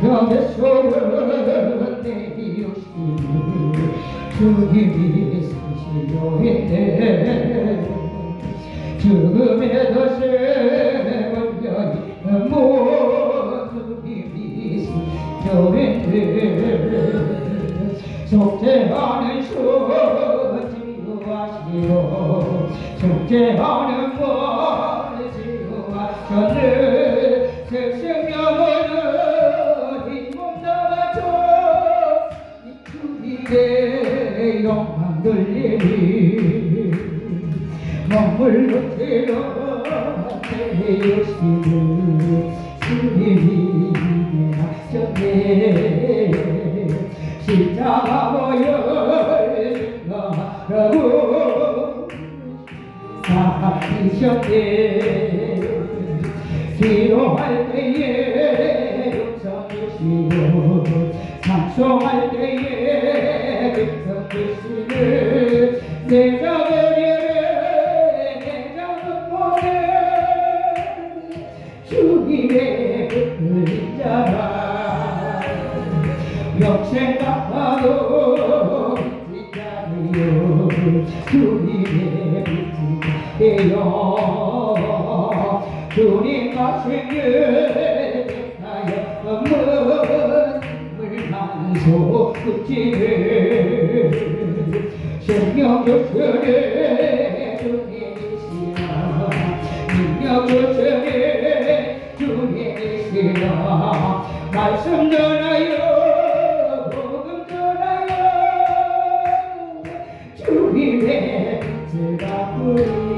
지금의 속은 내이웃이 주님이 쓰시려 했네 죽음의 덫에 걸려있는 모든 힘이 쓰시려 했네. 속죄하는 수 지루하시고 속죄하는 것 돌리니 머물러 태어 태우시는 주님이 하셨네 사하셨네. 필요할 때에 용서 주시고 상소할 때에 용서 주시는 내 자녀를 내 자녀를 주님의 그림자라 영생 갚아도 않으요 주님의 믿지예요. 주님과 생겨 만소 붙지는 생명 교체의 주님이시라 능력 교체의 주님이시라 말씀 전하여 복음 전하여 주님의 빛을 갚으라